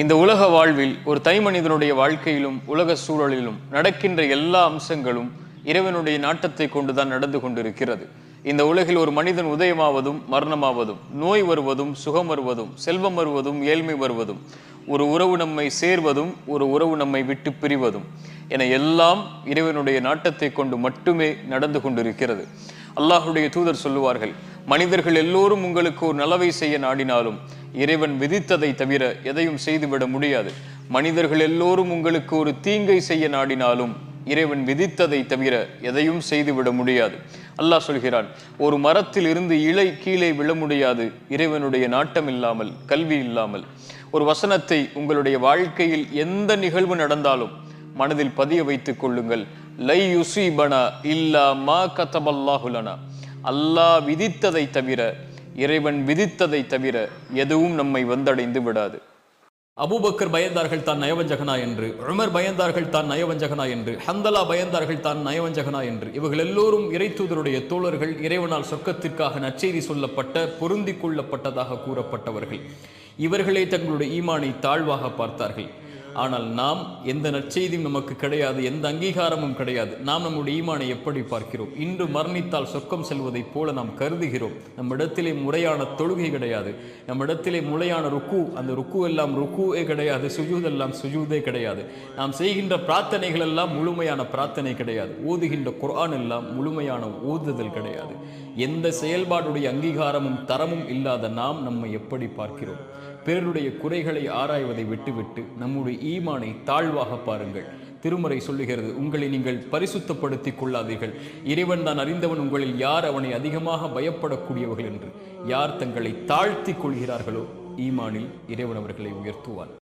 இந்த உலக வாழ்வில் ஒரு தைமனிதனுடைய வாழ்க்கையிலும் உலக சூழலிலும் நடக்கின்ற எல்லா அம்சங்களும் இறைவனுடைய நாட்டத்தை கொண்டுதான் நடந்து கொண்டிருக்கிறது. இந்த உலகில் ஒரு மனிதன் உதயமாவதும் மரணமாவதும் நோய் வருவதும் சுகம் வருவதும் செல்வம் வருவதும் ஏழ்மை வருவதும் ஒரு உறவு நம்மை சேர்வதும் ஒரு உறவு நம்மை விட்டு பிரிவதும் என எல்லாம் இறைவனுடைய நாட்டத்தை கொண்டு மட்டுமே நடந்து கொண்டிருக்கிறது. அல்லாஹுடைய தூதர் சொல்லுவார்கள் மனிதர்கள் எல்லோரும் உங்களுக்கு ஒரு நலவை செய்ய நாடினாலும் இறைவன் விதித்ததை தவிர எதையும் செய்துவிட முடியாது. மனிதர்கள் எல்லோரும் உங்களுக்கு ஒரு தீங்கை செய்ய நாடினாலும் இறைவன் விதித்ததை தவிர எதையும் செய்துவிட முடியாது. அல்லாஹ் சொல்கிறான் ஒரு மரத்தில் இருந்து இலை கீழே விழ முடியாது. இறைவனுடைய நாட்டம் இல்லாமல் கல்வி இல்லாமல். ஒரு வசனத்தை உங்களுடைய வாழ்க்கையில் எந்த நிகழ்வு நடந்தாலும் மனதில் பதிய வைத்துக் கொள்ளுங்கள். லை யுசீபனா இல்லா மா கதபல்லாஹுலனா அல்லாஹ் விதித்ததை தவிர இறைவன் விதித்ததை தவிர எதுவும் நம்மை வந்தடைந்து விடாது. அபூபக்கர் பயந்தார்கள் தான் நயவஞ்சகனா என்று உமர் பயந்தார்கள் தான் நயவஞ்சகனா என்று ஹந்தலா பயந்தார்கள் தான் நயவஞ்சகனா என்று இவர்கள் எல்லோரும் இறைத்தூதருடைய தோழர்கள் இறைவனால் சொர்க்கத்திற்காக நற்செய்தி சொல்லப்பட்ட பொருந்தி கொள்ளப்பட்டதாக கூறப்பட்டவர்கள். இவர்களே தங்களுடைய ஈமானை தாழ்வாக பார்த்தார்கள். ஆனால் நாம் எந்த நற்செய்தியும் நமக்கு கிடையாது எந்த அங்கீகாரமும் கிடையாது. நாம் நம்முடைய ஈமானை எப்படி பார்க்கிறோம்? இன்று மரணித்தால் சொர்க்கம் செல்வதைப் போல நாம் கருதுகிறோம். நம்மிடத்திலே முறையான தொழுகை கிடையாது. நம்மிடத்திலே முறையான ருக்கு அந்த ருக்கு எல்லாம் ருக்குவே கிடையாது சுஜூத் எல்லாம் சுஜூதே கிடையாது. நாம் செய்கின்ற பிரார்த்தனைகள் எல்லாம் முழுமையான பிரார்த்தனை கிடையாது. ஓதுகின்ற குரான் எல்லாம் முழுமையான ஓதுதல் கிடையாது. எந்த செயல்பாடுடைய அங்கீகாரமும் தரமும் இல்லாத நாம் நம்மை எப்படி பார்க்கிறோம்? பிறருடைய குறைகளை ஆராய்வதை விட்டுவிட்டு நம்முடைய ஈமானை தாழ்வாக பாருங்கள். திருமறை சொல்லுகிறது உங்களை நீங்கள் பரிசுத்தப்படுத்திக் கொள்ளாதீர்கள். இறைவன் தான் அறிந்தவன் உங்களில் யார் அவனை அதிகமாக பயப்படக்கூடியவர்கள் என்று. யார் தங்களை தாழ்த்தி கொள்கிறார்களோ ஈமானில் இறைவன் அவர்களை உயர்த்துவான்